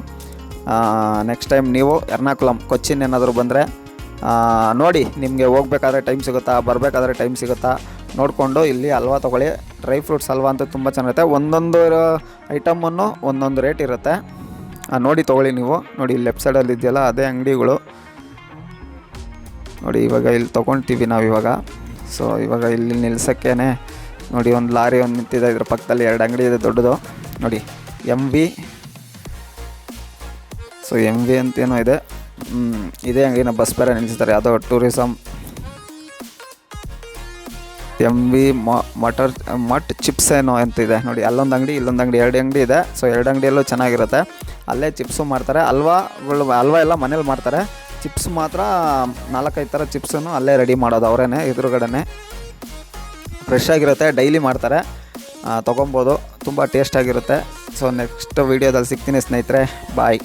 A: ನೆಕ್ಸ್ಟ್ ಟೈಮ್ ನೀವು ಎರ್ನಾಕುಲಂ, ಕೊಚ್ಚಿನ್ ಏನಾದರೂ ಬಂದರೆ ನೋಡಿ, ನಿಮಗೆ ಹೋಗ್ಬೇಕಾದ್ರೆ ಟೈಮ್ ಸಿಗುತ್ತಾ, ಬರಬೇಕಾದ್ರೆ ಟೈಮ್ ಸಿಗುತ್ತಾ, ನೋಡಿಕೊಂಡು ಇಲ್ಲಿ ಹಲ್ವಾ ತೊಗೊಳ್ಳಿ. ಡ್ರೈ ಫ್ರೂಟ್ಸ್ ಹಲ್ವಾ ಅಂತ ತುಂಬ ಚೆನ್ನಾಗಿರುತ್ತೆ. ಒಂದೊಂದು ಐಟಮನ್ನು ಒಂದೊಂದು ರೇಟ್ ಇರುತ್ತೆ. ನೋಡಿ ತೊಗೊಳ್ಳಿ ನೀವು. ನೋಡಿ ಲೆಫ್ಟ್ ಸೈಡಲ್ಲಿ ಇದೆಯಲ್ಲ, ಅದೇ ಅಂಗಡಿಗಳು. ನೋಡಿ, ಇವಾಗ ಇಲ್ಲಿ ತೊಗೊಳ್ತೀವಿ ನಾವು ಇವಾಗ. ಸೊ ಇವಾಗ ಇಲ್ಲಿ ನಿಲ್ಸೋಕ್ಕೇ ನೋಡಿ, ಒಂದು ಲಾರಿ ಒಂದು ನಿಂತಿದೆ. ಇದ್ರ ಪಕ್ಕದಲ್ಲಿ ಎರಡು ಅಂಗಡಿ ಇದೆ ದೊಡ್ಡದು. ನೋಡಿ M V so M V ಅಂತೇನೋ ಇದೆ. ಇದೆ ಇದೇ ಅಂಗಡಿನ ಬಸ್ ಬೇರೆ ನಿಲ್ಲಿಸ್ತಾರೆ ಯಾವುದೋ ಟೂರಿಸಮ್ ಎಂ ವಿ ಮಟರ್, ಮಟ್ ಚಿಪ್ಸ್ ಏನೋ ಅಂತ ಇದೆ. ನೋಡಿ, ಅಲ್ಲೊಂದು ಅಂಗಡಿ, ಇಲ್ಲೊಂದು ಅಂಗಡಿ, ಎರಡು ಅಂಗಡಿ ಇದೆ. ಸೊ ಎರಡು ಅಂಗಡಿಯಲ್ಲೂ ಚೆನ್ನಾಗಿರುತ್ತೆ. ಅಲ್ಲೇ ಚಿಪ್ಸು ಮಾಡ್ತಾರೆ. ಹಲ್ವಾಗಳು ಅಲ್ವಾ ಎಲ್ಲ ಮನೇಲಿ ಮಾಡ್ತಾರೆ. ಚಿಪ್ಸ್ ಮಾತ್ರ ನಾಲ್ಕೈದು ಥರ ಚಿಪ್ಸನ್ನು ಅಲ್ಲೇ ರೆಡಿ ಮಾಡೋದು ಅವರೇನೆ, ಎದುರುಗಡೆನೆ. ಫ್ರೆಶ್ ಆಗಿರುತ್ತೆ ಡೈಲಿ ಮಾಡ್ತಾರೆ. ತೊಗೊಬೋದು. ತುಂಬ ಟೇಸ್ಟಾಗಿರುತ್ತೆ ಸೊ ನೆಕ್ಸ್ಟ್ ವೀಡಿಯೋದಲ್ಲಿ ಸಿಗ್ತೀನಿ ಸ್ನೇಹಿತರೆ. ಬಾಯ್